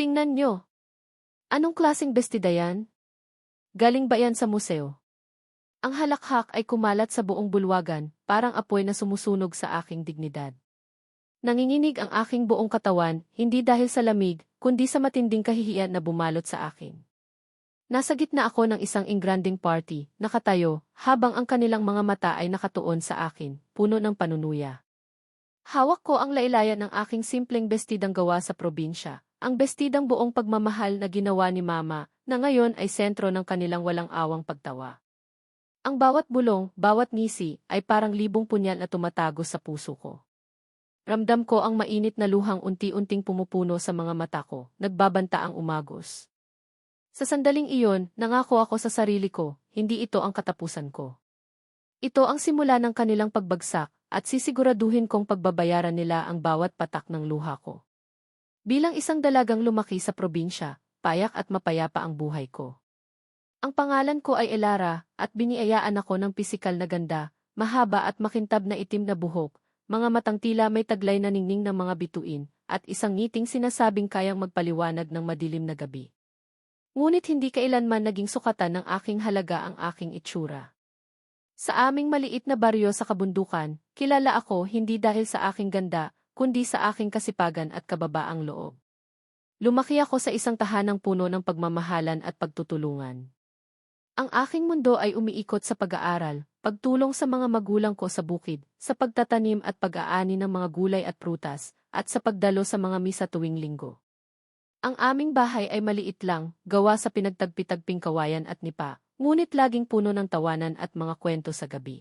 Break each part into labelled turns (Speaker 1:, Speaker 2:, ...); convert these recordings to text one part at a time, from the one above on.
Speaker 1: Tingnan nyo. Anong klaseng bestida yan? Galing ba yan sa museo? Ang halakhak ay kumalat sa buong bulwagan, parang apoy na sumusunog sa aking dignidad. Nanginginig ang aking buong katawan, hindi dahil sa lamig, kundi sa matinding kahihiyan na bumalot sa akin. Nasa gitna ako ng isang ingranding party, nakatayo, habang ang kanilang mga mata ay nakatuon sa akin, puno ng panunuya. Hawak ko ang lailayan ng aking simpleng bestidang gawa sa probinsya, ang bestidang buong pagmamahal na ginawa ni Mama, na ngayon ay sentro ng kanilang walang awang pagtawa. Ang bawat bulong, bawat ngisi, ay parang libong punyal na tumatago sa puso ko. Ramdam ko ang mainit na luhang unti-unting pumupuno sa mga mata ko, nagbabanta ang umagos. Sa sandaling iyon, nangako ako sa sarili ko, hindi ito ang katapusan ko. Ito ang simula ng kanilang pagbagsak, at sisiguraduhin kong pagbabayaran nila ang bawat patak ng luha ko. Bilang isang dalagang lumaki sa probinsya, payak at mapayapa ang buhay ko. Ang pangalan ko ay Elara, at biniayaan ako ng pisikal na ganda, mahaba at makintab na itim na buhok, mga matang tila may taglay na ningning ng mga bituin, at isang ngiting sinasabing kayang magpaliwanag ng madilim na gabi. Ngunit hindi kailanman naging sukatan ng aking halaga ang aking itsura. Sa aming maliit na baryo sa kabundukan, kilala ako hindi dahil sa aking ganda, kundi sa aking kasipagan at kababaang loob. Lumaki ako sa isang tahanang puno ng pagmamahalan at pagtutulungan. Ang aking mundo ay umiikot sa pag-aaral, pagtulong sa mga magulang ko sa bukid, sa pagtatanim at pag-aani ng mga gulay at prutas, at sa pagdalo sa mga misa tuwing linggo. Ang aming bahay ay maliit lang, gawa sa pinagtagpitagping kawayan at nipa, ngunit laging puno ng tawanan at mga kwento sa gabi.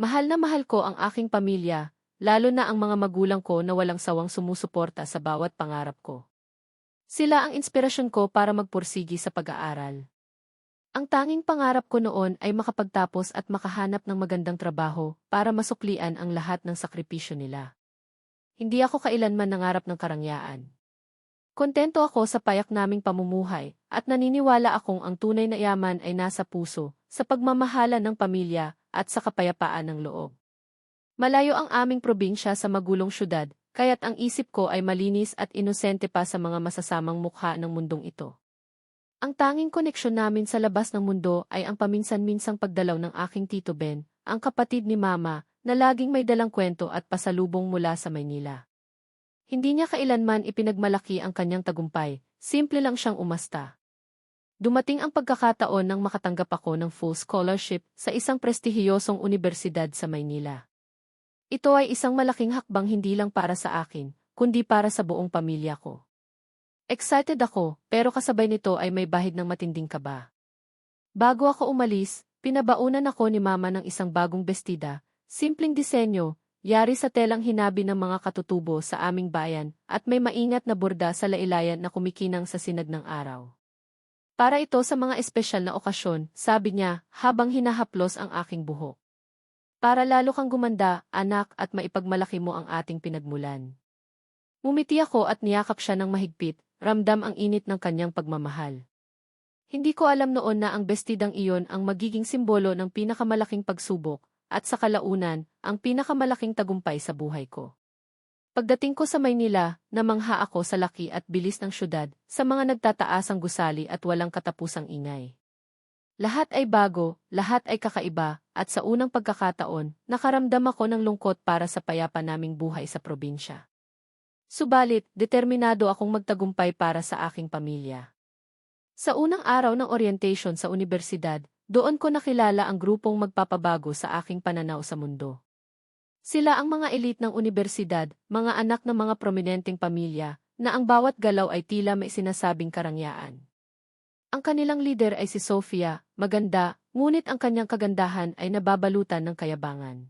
Speaker 1: Mahal na mahal ko ang aking pamilya, lalo na ang mga magulang ko na walang sawang sumusuporta sa bawat pangarap ko. Sila ang inspirasyon ko para magpursigi sa pag-aaral. Ang tanging pangarap ko noon ay makapagtapos at makahanap ng magandang trabaho para masuklian ang lahat ng sakripisyo nila. Hindi ako kailanman nangarap ng karangyaan. Kontento ako sa payak naming pamumuhay at naniniwala akong ang tunay na yaman ay nasa puso, sa pagmamahala ng pamilya at sa kapayapaan ng loob. Malayo ang aming probinsya sa magulong syudad, kaya't ang isip ko ay malinis at inosente pa sa mga masasamang mukha ng mundong ito. Ang tanging koneksyon namin sa labas ng mundo ay ang paminsan-minsang pagdalaw ng aking Tito Ben, ang kapatid ni Mama, na laging may dalang kwento at pasalubong mula sa Maynila. Hindi niya kailanman ipinagmalaki ang kanyang tagumpay, simple lang siyang umasta. Dumating ang pagkakataon nang makatanggap ako ng full scholarship sa isang prestihiyosong universidad sa Maynila. Ito ay isang malaking hakbang hindi lang para sa akin, kundi para sa buong pamilya ko. Excited ako, pero kasabay nito ay may bahid ng matinding kaba. Bago ako umalis, pinabaunan ako ni mama ng isang bagong bestida, simpleng disenyo, yari sa telang hinabi ng mga katutubo sa aming bayan, at may maingat na burda sa lailayan na kumikinang sa sinag ng araw. Para ito sa mga espesyal na okasyon, sabi niya, habang hinahaplos ang aking buhok. Para lalo kang gumanda, anak, at maipagmalaki mo ang ating pinagmulan. Mumiti ako at niyakap siya ng mahigpit, ramdam ang init ng kanyang pagmamahal. Hindi ko alam noon na ang bestidang iyon ang magiging simbolo ng pinakamalaking pagsubok, at sa kalaunan, ang pinakamalaking tagumpay sa buhay ko. Pagdating ko sa Maynila, namangha ako sa laki at bilis ng syudad, sa mga nagtataasang gusali at walang katapusang ingay. Lahat ay bago, lahat ay kakaiba, at sa unang pagkakataon, nakaramdam ako ng lungkot para sa payapa naming buhay sa probinsya. Subalit, determinado akong magtagumpay para sa aking pamilya. Sa unang araw ng orientation sa universidad, doon ko nakilala ang grupong magpapabago sa aking pananaw sa mundo. Sila ang mga elite ng universidad, mga anak ng mga prominenteng pamilya, na ang bawat galaw ay tila may sinasabing karangyaan. Ang kanilang leader ay si Sofia, maganda, ngunit ang kanyang kagandahan ay nababalutan ng kayabangan.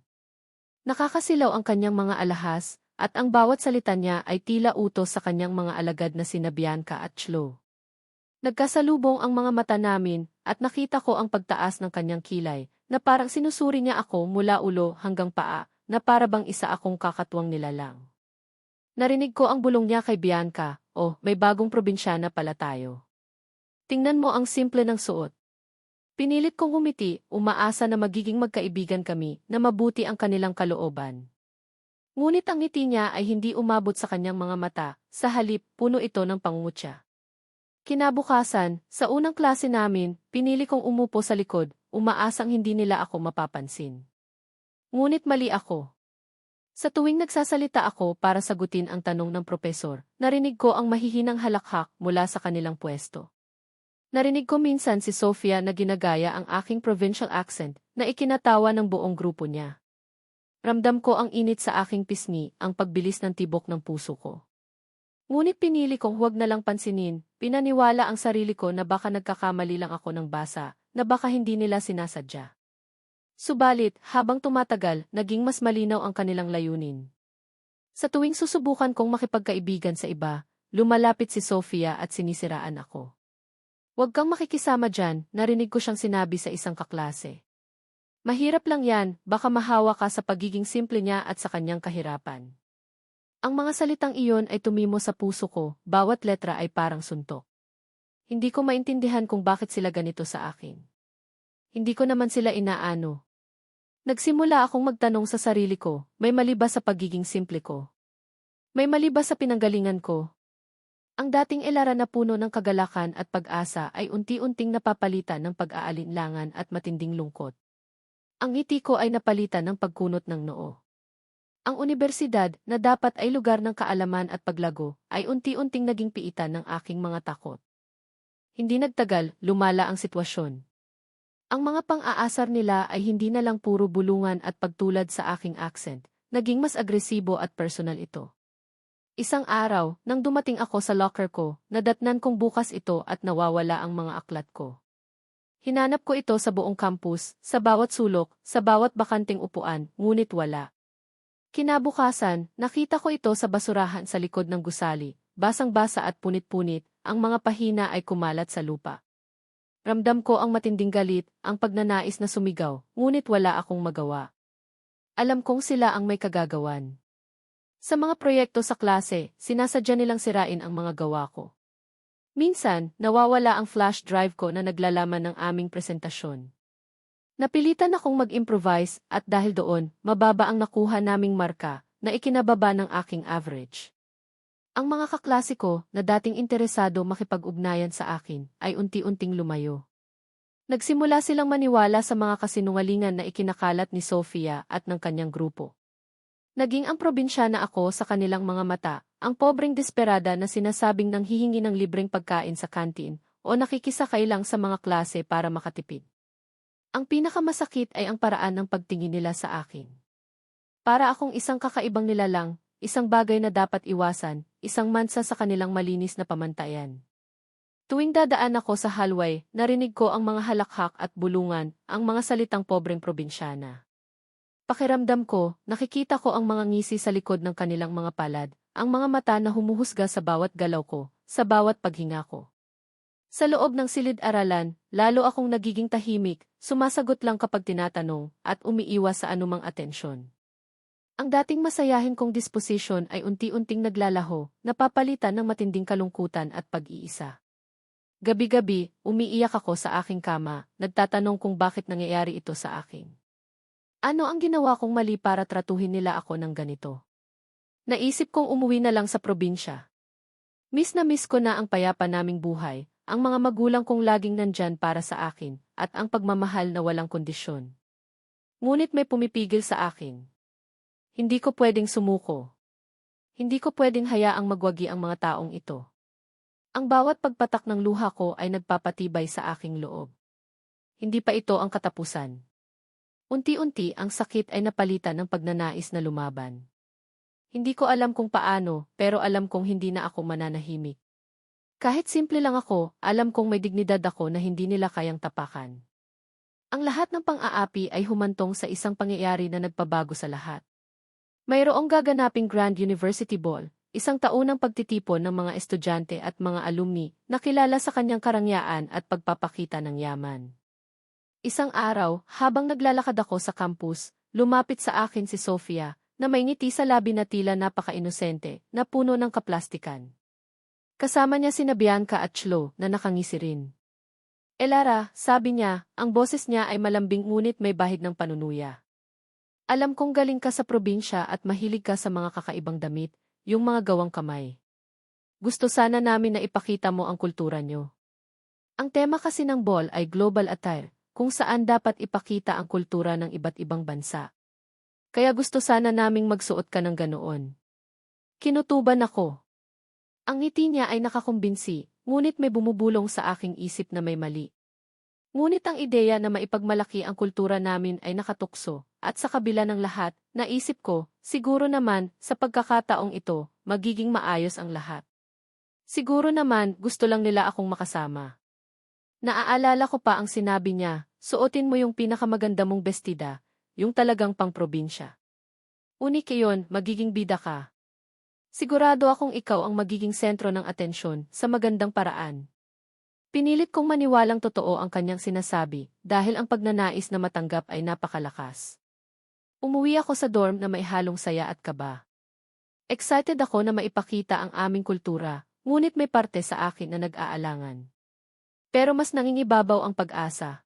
Speaker 1: Nakakasilaw ang kanyang mga alahas, at ang bawat salita niya ay tila utos sa kanyang mga alagad na sina Bianca at Chlo. Nagkasalubong ang mga mata namin, at nakita ko ang pagtaas ng kanyang kilay, na parang sinusuri niya ako mula ulo hanggang paa, na para bang isa akong kakatuwang nilalang. Narinig ko ang bulong niya kay Bianca, oh, may bagong probinsyana pala tayo. Tingnan mo ang simple ng suot. Pinilit kong humiti, umaasa na magiging magkaibigan kami, na mabuti ang kanilang kalooban. Ngunit ang ngiti niya ay hindi umabot sa kanyang mga mata, sa halip, puno ito ng pangungutya. Kinabukasan, sa unang klase namin, pinili kong umupo sa likod, umaasang hindi nila ako mapapansin. Ngunit mali ako. Sa tuwing nagsasalita ako para sagutin ang tanong ng propesor, narinig ko ang mahihinang halakhak mula sa kanilang pwesto. Narinig ko minsan si Sofia na ginagaya ang aking provincial accent na ikinatawa ng buong grupo niya. Ramdam ko ang init sa aking pisngi, ang pagbilis ng tibok ng puso ko. Ngunit pinili kong huwag na lang pansinin, pinaniwala ang sarili ko na baka nagkakamali lang ako ng basa, na baka hindi nila sinasadya. Subalit, habang tumatagal, naging mas malinaw ang kanilang layunin. Sa tuwing susubukan kong makipagkaibigan sa iba, lumalapit si Sofia at sinisiraan ako. Huwag kang makikisama dyan, narinig ko siyang sinabi sa isang kaklase. Mahirap lang yan, baka mahawa ka sa pagiging simple niya at sa kanyang kahirapan. Ang mga salitang iyon ay tumimo sa puso ko, bawat letra ay parang suntok. Hindi ko maintindihan kung bakit sila ganito sa akin. Hindi ko naman sila inaano, Nagsimula akong magtanong sa sarili ko, may mali ba sa pagiging simple ko? May mali ba sa pinanggalingan ko? Ang dating elara na puno ng kagalakan at pag-asa ay unti-unting napapalitan ng pag-aalinlangan at matinding lungkot. Ang ngiti ko ay napalitan ng pagkunot ng noo. Ang universidad, na dapat ay lugar ng kaalaman at paglago, ay unti-unting naging piitan ng aking mga takot. Hindi nagtagal, lumala ang sitwasyon. Ang mga pang-aasar nila ay hindi na lang puro bulungan at pagtulad sa aking accent, naging mas agresibo at personal ito. Isang araw, nang dumating ako sa locker ko, nadatnan kong bukas ito at nawawala ang mga aklat ko. Hinanap ko ito sa buong campus, sa bawat sulok, sa bawat bakanting upuan, ngunit wala. Kinabukasan, nakita ko ito sa basurahan sa likod ng gusali, basang-basa at punit-punit, ang mga pahina ay kumalat sa lupa. Ramdam ko ang matinding galit, ang pagnanais na sumigaw, ngunit wala akong magawa. Alam kong sila ang may kagagawan. Sa mga proyekto sa klase, sinasadya nilang sirain ang mga gawa ko. Minsan, nawawala ang flash drive ko na naglalaman ng aming presentasyon. Napilitan akong mag-improvise at dahil doon, mababa ang nakuha naming marka na ikinababa ng aking average. Ang mga kaklasiko na dating interesado makipag-ugnayan sa akin ay unti-unting lumayo. Nagsimula silang maniwala sa mga kasinungalingan na ikinakalat ni Sofia at ng kanyang grupo. Naging ang probinsyana ako sa kanilang mga mata, ang pobreng desperada na sinasabing nang hihingi ng libreng pagkain sa kantin o nakikisakay lang sa mga klase para makatipid. Ang pinakamasakit ay ang paraan ng pagtingin nila sa akin. Para akong isang kakaibang nilalang, isang bagay na dapat iwasan, isang mansa sa kanilang malinis na pamantayan. Tuwing dadaan ako sa hallway, narinig ko ang mga halakhak at bulungan, ang mga salitang pobreng probinsyana. Pakiramdam ko, nakikita ko ang mga ngisi sa likod ng kanilang mga palad, ang mga mata na humuhusga sa bawat galaw ko, sa bawat paghinga ko. Sa loob ng silid-aralan, lalo akong nagiging tahimik, sumasagot lang kapag tinatanong, at umiiwas sa anumang atensyon. Ang dating masayahin kong disposisyon ay unti-unting naglalaho, napapalitan ng matinding kalungkutan at pag-iisa. Gabi-gabi, umiiyak ako sa aking kama, nagtatanong kung bakit nangyayari ito sa akin. Ano ang ginawa kong mali para tratuhin nila ako ng ganito? Naisip kong umuwi na lang sa probinsya. Miss na miss ko na ang payapa naming buhay, ang mga magulang kong laging nandyan para sa akin, at ang pagmamahal na walang kondisyon. Ngunit may pumipigil sa akin. Hindi ko pwedeng sumuko. Hindi ko pwedeng hayaang magwagi ang mga taong ito. Ang bawat pagpatak ng luha ko ay nagpapatibay sa aking loob. Hindi pa ito ang katapusan. Unti-unti ang sakit ay napalitan ng pagnanais na lumaban. Hindi ko alam kung paano, pero alam kong hindi na ako mananahimik. Kahit simple lang ako, alam kong may dignidad ako na hindi nila kayang tapakan. Ang lahat ng pang-aapi ay humantong sa isang pangyayari na nagpabago sa lahat. Mayroong gaganaping Grand University Ball, isang taunang pagtitipon ng mga estudyante at mga alumni na kilala sa kanyang karangyaan at pagpapakita ng yaman. Isang araw, habang naglalakad ako sa campus, lumapit sa akin si Sofia, na may ngiti sa labi na tila napaka-inosente, na puno ng kaplastikan. Kasama niya si Bianca at Chlo na nakangisi rin. Elara, sabi niya, ang boses niya ay malambing ngunit may bahid ng panunuya. Alam kong galing ka sa probinsya at mahilig ka sa mga kakaibang damit, yung mga gawang kamay. Gusto sana namin na ipakita mo ang kultura nyo. Ang tema kasi ng ball ay global attire, kung saan dapat ipakita ang kultura ng iba't ibang bansa. Kaya gusto sana naming magsuot ka ng ganoon. Kinutuban ako. Ang ngiti niya ay nakakumbinsi, ngunit may bumubulong sa aking isip na may mali. Ngunit ang ideya na maipagmalaki ang kultura namin ay nakatukso, at sa kabila ng lahat, naisip ko, siguro naman, sa pagkakataong ito, magiging maayos ang lahat. Siguro naman, gusto lang nila akong makasama. Naaalala ko pa ang sinabi niya, suotin mo yung pinakamaganda mong bestida, yung talagang pang-probinsya. Unik iyon, magiging bida ka. Sigurado akong ikaw ang magiging sentro ng atensyon sa magandang paraan. Pinilit kong maniwalang totoo ang kanyang sinasabi dahil ang pagnanais na matanggap ay napakalakas. Umuwi ako sa dorm na may halong saya at kaba. Excited ako na maipakita ang aming kultura, ngunit may parte sa akin na nag-aalangan. Pero mas nangingibabaw ang pag-asa.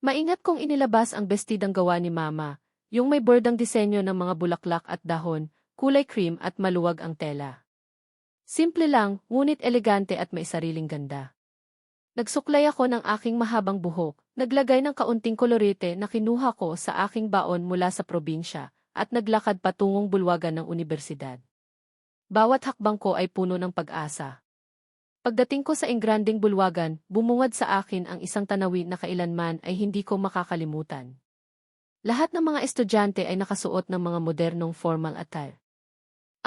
Speaker 1: Maingat kong inilabas ang bestidang gawa ni Mama, yung may bordang disenyo ng mga bulaklak at dahon, kulay cream at maluwag ang tela. Simple lang, ngunit elegante at may sariling ganda. Nagsuklay ako ng aking mahabang buhok, naglagay ng kaunting kolorite na kinuha ko sa aking baon mula sa probinsya, at naglakad patungong bulwagan ng universidad. Bawat hakbang ko ay puno ng pag-asa. Pagdating ko sa Engranding Bulwagan, bumungad sa akin ang isang tanawin na kailanman ay hindi ko makakalimutan. Lahat ng mga estudyante ay nakasuot ng mga modernong formal attire.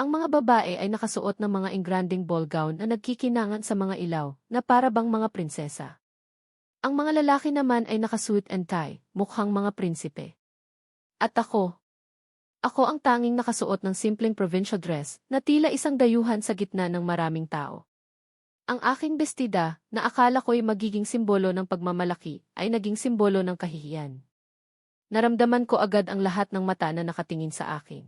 Speaker 1: Ang mga babae ay nakasuot ng mga engranding ball gown na nagkikinangan sa mga ilaw na para bang mga prinsesa. Ang mga lalaki naman ay nakasuit and tie, mukhang mga prinsipe. At ako, ako ang tanging nakasuot ng simpleng provincial dress na tila isang dayuhan sa gitna ng maraming tao. Ang aking bestida, na akala ko'y magiging simbolo ng pagmamalaki, ay naging simbolo ng kahihiyan. Naramdaman ko agad ang lahat ng mata na nakatingin sa akin.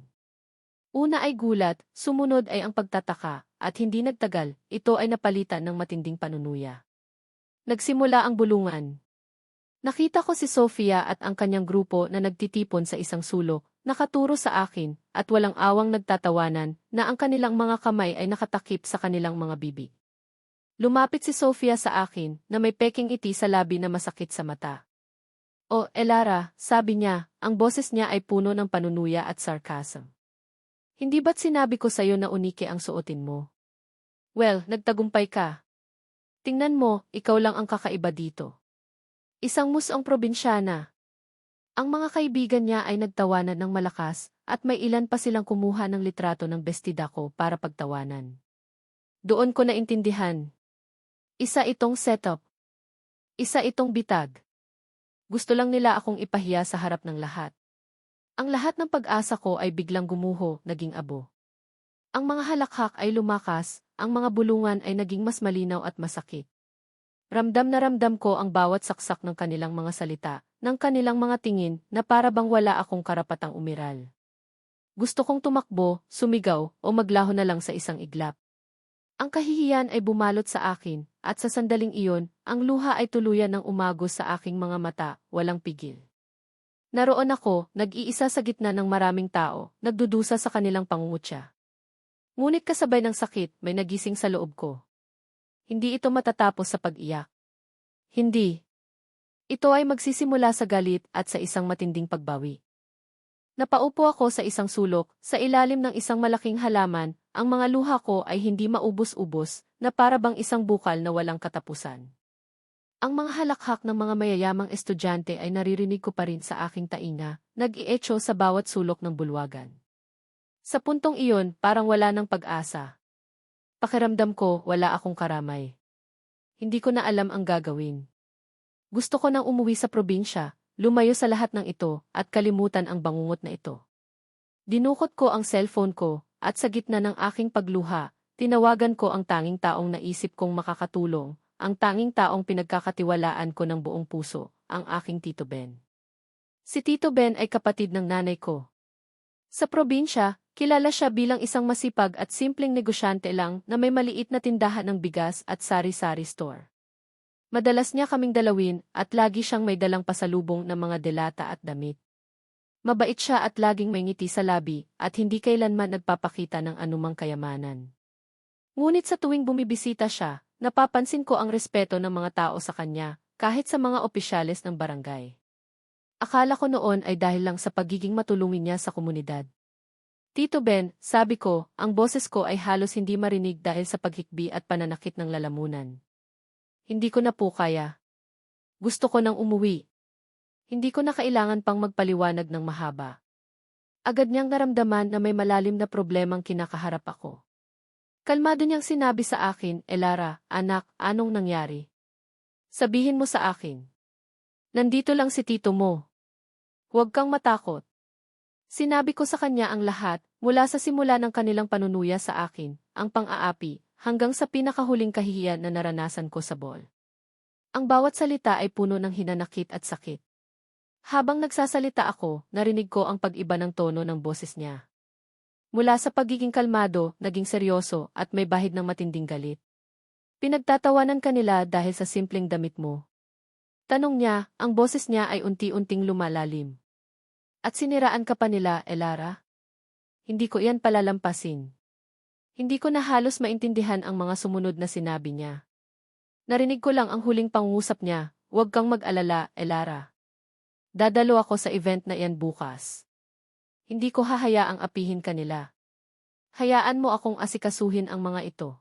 Speaker 1: Una ay gulat, sumunod ay ang pagtataka, at hindi nagtagal, ito ay napalitan ng matinding panunuya. Nagsimula ang bulungan. Nakita ko si Sofia at ang kanyang grupo na nagtitipon sa isang sulok, nakaturo sa akin, at walang awang nagtatawanan, na ang kanilang mga kamay ay nakatakip sa kanilang mga bibig. Lumapit si Sofia sa akin na may peking iti sa labi na masakit sa mata. O, Elara, sabi niya, ang boses niya ay puno ng panunuya at sarcasm. Hindi ba't sinabi ko sa'yo na unike ang suotin mo? Well, nagtagumpay ka. Tingnan mo, ikaw lang ang kakaiba dito. Isang mus ang probinsyana. Ang mga kaibigan niya ay nagtawanan ng malakas, at may ilan pa silang kumuha ng litrato ng bestida ko para pagtawanan. Doon ko naintindihan, isa itong setup. Isa itong bitag. Gusto lang nila akong ipahiya sa harap ng lahat. Ang lahat ng pag-asa ko ay biglang gumuho, naging abo. Ang mga halakhak ay lumakas, ang mga bulungan ay naging mas malinaw at masakit. Ramdam na ramdam ko ang bawat saksak ng kanilang mga salita, ng kanilang mga tingin na para bang wala akong karapatang umiral. Gusto kong tumakbo, sumigaw, o maglaho na lang sa isang iglap. Ang kahihiyan ay bumalot sa akin, at sa sandaling iyon, ang luha ay tuluyan ng umagos sa aking mga mata, walang pigil. Naroon ako, nag-iisa sa gitna ng maraming tao, nagdudusa sa kanilang pangungutya. Ngunit kasabay ng sakit, may nagising sa loob ko. Hindi ito matatapos sa pag-iyak. Hindi. Ito ay magsisimula sa galit at sa isang matinding pagbawi. Napaupo ako sa isang sulok, sa ilalim ng isang malaking halaman, ang mga luha ko ay hindi maubos-ubos, na para bang isang bukal na walang katapusan. Ang mga halakhak ng mga mayayamang estudyante ay naririnig ko pa rin sa aking tainga, nag-ietso sa bawat sulok ng bulwagan. Sa puntong iyon, parang wala ng pag-asa. Pakiramdam ko, wala akong karamay. Hindi ko na alam ang gagawin. Gusto ko nang umuwi sa probinsya, Lumayo sa lahat ng ito at kalimutan ang bangungot na ito. Dinukot ko ang cellphone ko at sa gitna ng aking pagluha, tinawagan ko ang tanging taong naisip kong makakatulong, ang tanging taong pinagkakatiwalaan ko ng buong puso, ang aking Tito Ben. Si Tito Ben ay kapatid ng nanay ko. Sa probinsya, kilala siya bilang isang masipag at simpleng negosyante lang na may maliit na tindahan ng bigas at sari-sari store. Madalas niya kaming dalawin at lagi siyang may dalang pasalubong ng mga delata at damit. Mabait siya at laging may ngiti sa labi at hindi kailanman nagpapakita ng anumang kayamanan. Ngunit sa tuwing bumibisita siya, napapansin ko ang respeto ng mga tao sa kanya, kahit sa mga opisyales ng barangay. Akala ko noon ay dahil lang sa pagiging matulungin niya sa komunidad. Tito Ben, sabi ko, ang boses ko ay halos hindi marinig dahil sa paghikbi at pananakit ng lalamunan. Hindi ko na po kaya. Gusto ko nang umuwi. Hindi ko na kailangan pang magpaliwanag ng mahaba. Agad niyang naramdaman na may malalim na problemang kinakaharap ako. Kalmado niyang sinabi sa akin, Elara, anak, anong nangyari? Sabihin mo sa akin. Nandito lang si tito mo. Huwag kang matakot. Sinabi ko sa kanya ang lahat, mula sa simula ng kanilang panunuya sa akin, ang pang-aapi, hanggang sa pinakahuling kahihiyan na naranasan ko sa ball. Ang bawat salita ay puno ng hinanakit at sakit. Habang nagsasalita ako, narinig ko ang pag-iba ng tono ng boses niya. Mula sa pagiging kalmado, naging seryoso at may bahid ng matinding galit. Pinagtatawanan kanila dahil sa simpleng damit mo. Tanong niya, ang boses niya ay unti-unting lumalalim. At siniraan ka pa nila, Elara? Hindi ko iyan palalampasin. Hindi ko na halos maintindihan ang mga sumunod na sinabi niya. Narinig ko lang ang huling pangusap niya, huwag kang mag-alala, Elara. Dadalo ako sa event na iyan bukas. Hindi ko hahayaang apihin kanila. Hayaan mo akong asikasuhin ang mga ito.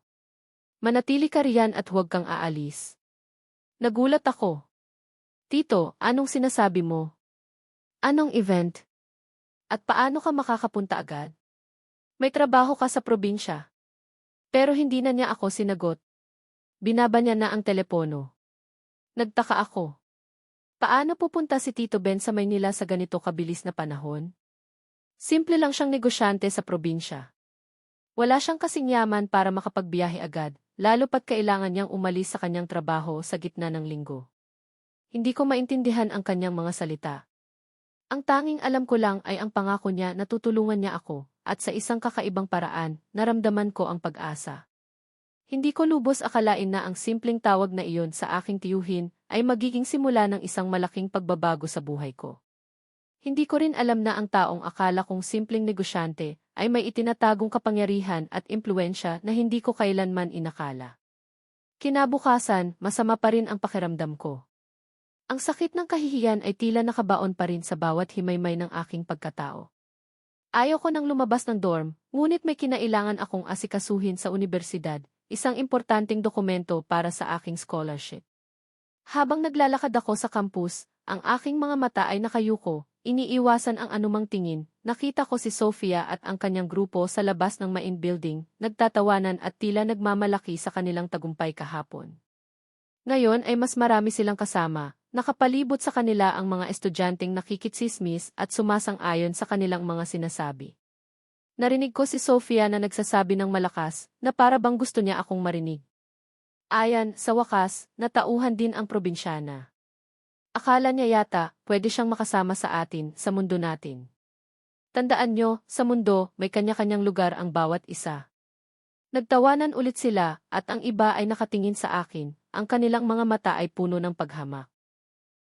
Speaker 1: Manatili ka riyan at huwag kang aalis. Nagulat ako. Tito, anong sinasabi mo? Anong event? At paano ka makakapunta agad? May trabaho ka sa probinsya. Pero hindi na niya ako sinagot. Binaba niya na ang telepono. Nagtaka ako. Paano pupunta si Tito Ben sa Maynila sa ganito kabilis na panahon? Simple lang siyang negosyante sa probinsya. Wala siyang kasing yaman para makapagbiyahe agad, lalo pat kailangan niyang umalis sa kanyang trabaho sa gitna ng linggo. Hindi ko maintindihan ang kanyang mga salita. Ang tanging alam ko lang ay ang pangako niya na tutulungan niya ako, at sa isang kakaibang paraan, naramdaman ko ang pag-asa. Hindi ko lubos akalain na ang simpleng tawag na iyon sa aking tiyuhin ay magiging simula ng isang malaking pagbabago sa buhay ko. Hindi ko rin alam na ang taong akala kong simpleng negosyante ay may itinatagong kapangyarihan at impluensya na hindi ko kailanman inakala. Kinabukasan, masama pa rin ang pakiramdam ko. Ang sakit ng kahihiyan ay tila nakabaon pa rin sa bawat himaymay ng aking pagkatao. Ayaw ko nang lumabas ng dorm, ngunit may kinailangan akong asikasuhin sa universidad, isang importanteng dokumento para sa aking scholarship. Habang naglalakad ako sa campus, ang aking mga mata ay nakayuko, iniiwasan ang anumang tingin, nakita ko si Sofia at ang kanyang grupo sa labas ng main building, nagtatawanan at tila nagmamalaki sa kanilang tagumpay kahapon. Ngayon ay mas marami silang kasama, nakapalibot sa kanila ang mga estudyanteng nakikitsismis at sumasang-ayon sa kanilang mga sinasabi. Narinig ko si Sofia na nagsasabi ng malakas na para bang gusto niya akong marinig. Ayan, sa wakas, natauhan din ang probinsyana. Akala niya yata, pwede siyang makasama sa atin, sa mundo natin. Tandaan nyo, sa mundo, may kanya-kanyang lugar ang bawat isa. Nagtawanan ulit sila, at ang iba ay nakatingin sa akin, ang kanilang mga mata ay puno ng paghamak.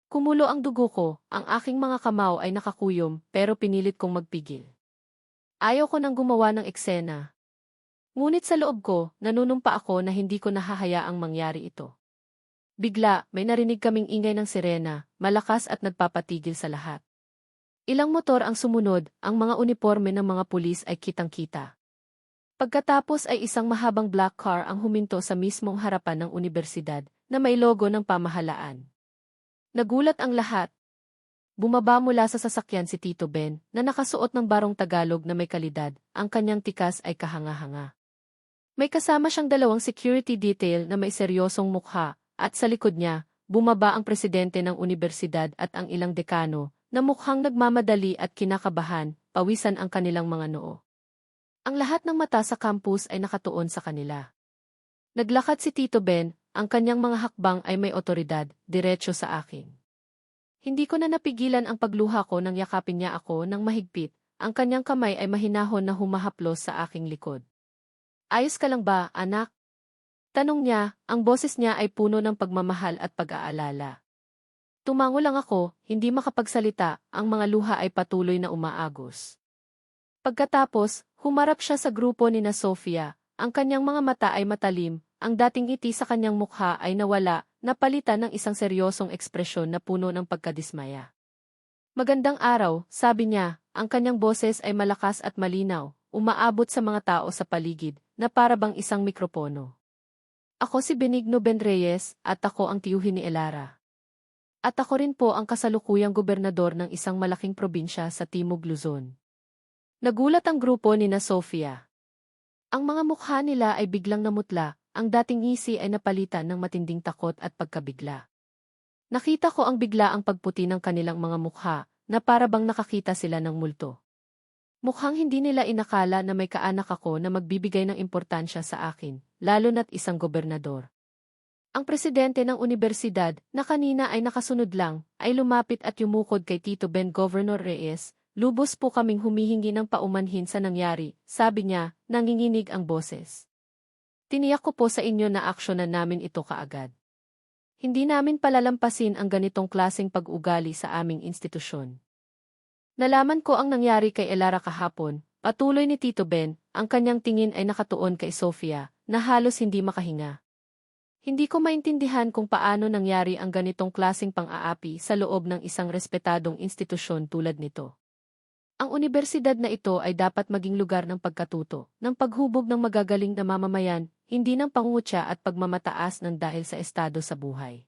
Speaker 1: Kumulo ang dugo ko, ang aking mga kamao ay nakakuyom, pero pinilit kong magpigil. Ayaw ko nang gumawa ng eksena, Ngunit sa loob ko, nanunumpa ako na hindi ko nahahayaang mangyari ito. Bigla, may narinig kaming ingay ng sirena, malakas at nagpapatigil sa lahat. Ilang motor ang sumunod, ang mga uniforme ng mga pulis ay kitang-kita. Pagkatapos ay isang mahabang black car ang huminto sa mismong harapan ng universidad na may logo ng pamahalaan. Nagulat ang lahat. Bumaba mula sa sasakyan si Tito Ben na nakasuot ng barong Tagalog na may kalidad, ang kanyang tikas ay kahanga-hanga. May kasama siyang dalawang security detail na may seryosong mukha, at sa likod niya, bumaba ang presidente ng universidad at ang ilang dekano, na mukhang nagmamadali at kinakabahan, pawisan ang kanilang mga noo. Ang lahat ng mata sa campus ay nakatuon sa kanila. Naglakad si Tito Ben, ang kanyang mga hakbang ay may otoridad, diretso sa akin. Hindi ko na napigilan ang pagluha ko nang yakapin niya ako ng mahigpit, ang kanyang kamay ay mahinahon na humahaplos sa aking likod. Ayos ka lang ba, anak? Tanong niya, ang boses niya ay puno ng pagmamahal at pag-aalala. Tumango lang ako, hindi makapagsalita, ang mga luha ay patuloy na umaagos. Pagkatapos, humarap siya sa grupo ni na Sofia, ang kanyang mga mata ay matalim, ang dating ngiti sa kanyang mukha ay nawala, napalitan ng isang seryosong ekspresyon na puno ng pagkadismaya. Magandang araw, sabi niya, ang kanyang boses ay malakas at malinaw, umaabot sa mga tao sa paligid, na para isang mikropono. Ako si Benigno Ben Reyes, at ako ang tiyuhin ni Elara. At ako rin po ang kasalukuyang gobernador ng isang malaking probinsya sa Timog Luzon. Nagulat ang grupo ni na Sofia. Ang mga mukha nila ay biglang namutla, ang dating ngisi ay napalitan ng matinding takot at pagkabigla. Nakita ko ang bigla ang pagputi ng kanilang mga mukha, na para bang nakakita sila ng multo. Mukhang hindi nila inakala na may kaanak ako na magbibigay ng importansya sa akin, lalo na't isang gobernador. Ang presidente ng universidad, na kanina ay nakasunod lang, ay lumapit at yumukod kay Tito Ben Governor Reyes, lubos po kaming humihingi ng paumanhin sa nangyari, sabi niya, nanginginig ang boses. Tiniyak ko po sa inyo na aksyonan namin ito kaagad. Hindi namin palalampasin ang ganitong klaseng pag-ugali sa aming institusyon. Nalaman ko ang nangyari kay Elara kahapon, patuloy ni Tito Ben, ang kanyang tingin ay nakatuon kay Sofia, na halos hindi makahinga. Hindi ko maintindihan kung paano nangyari ang ganitong klasing pang-aapi sa loob ng isang respetadong institusyon tulad nito. Ang universidad na ito ay dapat maging lugar ng pagkatuto, ng paghubog ng magagaling na mamamayan, hindi ng pangutya at pagmamataas ng dahil sa estado sa buhay.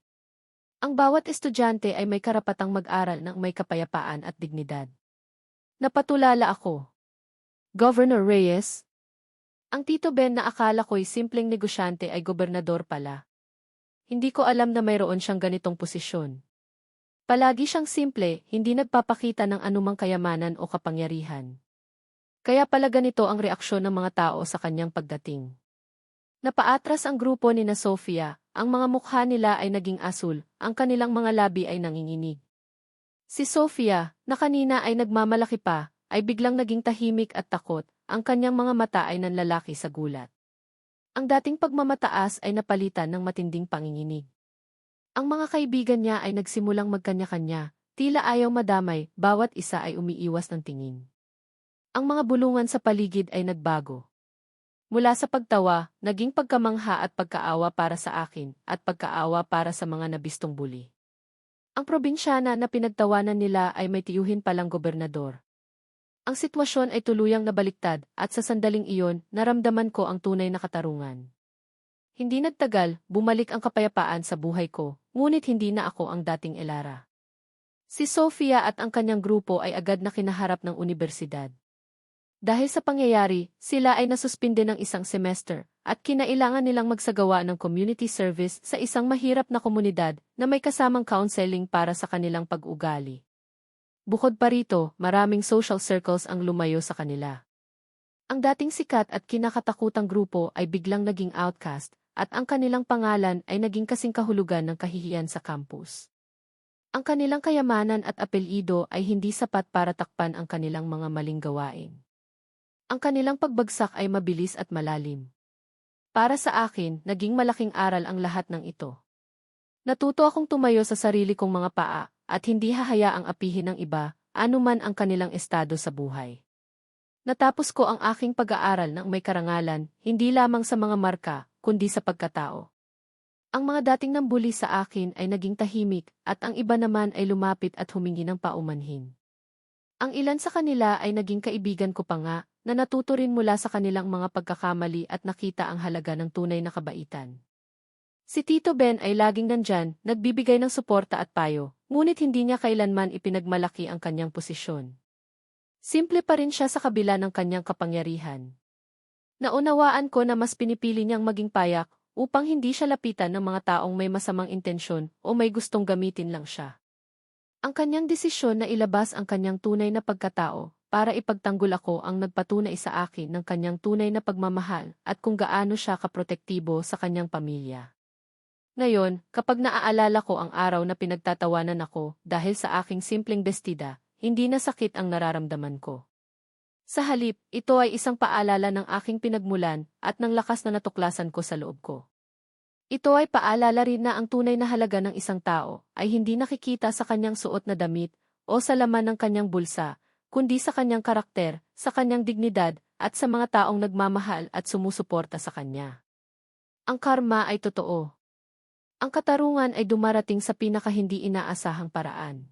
Speaker 1: Ang bawat estudyante ay may karapatang mag-aral ng may kapayapaan at dignidad. Napatulala ako. Governor Reyes, ang Tito Ben na akala ko'y simpleng negosyante ay gobernador pala. Hindi ko alam na mayroon siyang ganitong posisyon. Palagi siyang simple, hindi nagpapakita ng anumang kayamanan o kapangyarihan. Kaya pala ganito ang reaksyon ng mga tao sa kanyang pagdating. Napaatras ang grupo ni na Sofia, ang mga mukha nila ay naging asul, ang kanilang mga labi ay nanginginig. Si Sofia, na kanina ay nagmamalaki pa, ay biglang naging tahimik at takot, ang kanyang mga mata ay nanlalaki sa gulat. Ang dating pagmamataas ay napalitan ng matinding panginginig. Ang mga kaibigan niya ay nagsimulang magkanya-kanya, tila ayaw madamay, bawat isa ay umiiwas ng tingin. Ang mga bulungan sa paligid ay nagbago. Mula sa pagtawa, naging pagkamangha at pagkaawa para sa akin, at pagkaawa para sa mga nabistong buli. Ang probinsyana na pinagtawanan nila ay may tiyuhin palang gobernador, ang sitwasyon ay tuluyang nabaliktad at sa sandaling iyon, naramdaman ko ang tunay na katarungan. Hindi nagtagal, bumalik ang kapayapaan sa buhay ko, ngunit hindi na ako ang dating Elara. Si Sofia at ang kanyang grupo ay agad na kinaharap ng universidad. Dahil sa pangyayari, sila ay nasuspinde ng isang semester, at kinailangan nilang magsagawa ng community service sa isang mahirap na komunidad na may kasamang counseling para sa kanilang pag-ugali. Bukod pa rito, maraming social circles ang lumayo sa kanila. Ang dating sikat at kinakatakutang grupo ay biglang naging outcast, at ang kanilang pangalan ay naging kasing kahulugan ng kahihiyan sa campus. Ang kanilang kayamanan at apelyido ay hindi sapat para takpan ang kanilang mga maling gawain. Ang kanilang pagbagsak ay mabilis at malalim. Para sa akin, naging malaking aral ang lahat ng ito. Natuto akong tumayo sa sarili kong mga paa, at hindi hahayaang apihin ng iba, anuman ang kanilang estado sa buhay. Natapos ko ang aking pag-aaral ng may karangalan, hindi lamang sa mga marka, kundi sa pagkatao. Ang mga dating nambuli sa akin ay naging tahimik, at ang iba naman ay lumapit at humingi ng paumanhin. Ang ilan sa kanila ay naging kaibigan ko pa nga, na natuto rin mula sa kanilang mga pagkakamali at nakita ang halaga ng tunay na kabaitan. Si Tito Ben ay laging nandyan, nagbibigay ng suporta at payo, ngunit hindi niya kailanman ipinagmalaki ang kanyang posisyon. Simple pa rin siya sa kabila ng kanyang kapangyarihan. Naunawaan ko na mas pinipili niyang maging payak upang hindi siya lapitan ng mga taong may masamang intensyon o may gustong gamitin lang siya. Ang kanyang desisyon na ilabas ang kanyang tunay na pagkatao para ipagtanggol ako ang nagpatunay sa akin ng kanyang tunay na pagmamahal at kung gaano siya kaprotektibo sa kanyang pamilya. Ngayon, kapag naaalala ko ang araw na pinagtatawanan ako dahil sa aking simpleng bestida, hindi na sakit ang nararamdaman ko. Sa halip, ito ay isang paalala ng aking pinagmulan at ng lakas na natuklasan ko sa loob ko. Ito ay paalala rin na ang tunay na halaga ng isang tao ay hindi nakikita sa kanyang suot na damit o sa laman ng kanyang bulsa, kundi sa kanyang karakter, sa kanyang dignidad, at sa mga taong nagmamahal at sumusuporta sa kanya. Ang karma ay totoo. Ang katarungan ay dumarating sa pinaka-hindi inaasahang paraan.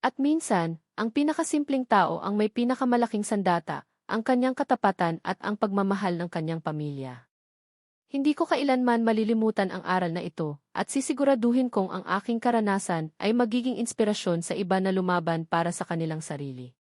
Speaker 1: At minsan, ang pinakasimpleng tao ang may pinakamalaking sandata, ang kanyang katapatan at ang pagmamahal ng kanyang pamilya. Hindi ko kailanman malilimutan ang aral na ito, at sisiguraduhin kong ang aking karanasan ay magiging inspirasyon sa iba na lumaban para sa kanilang sarili.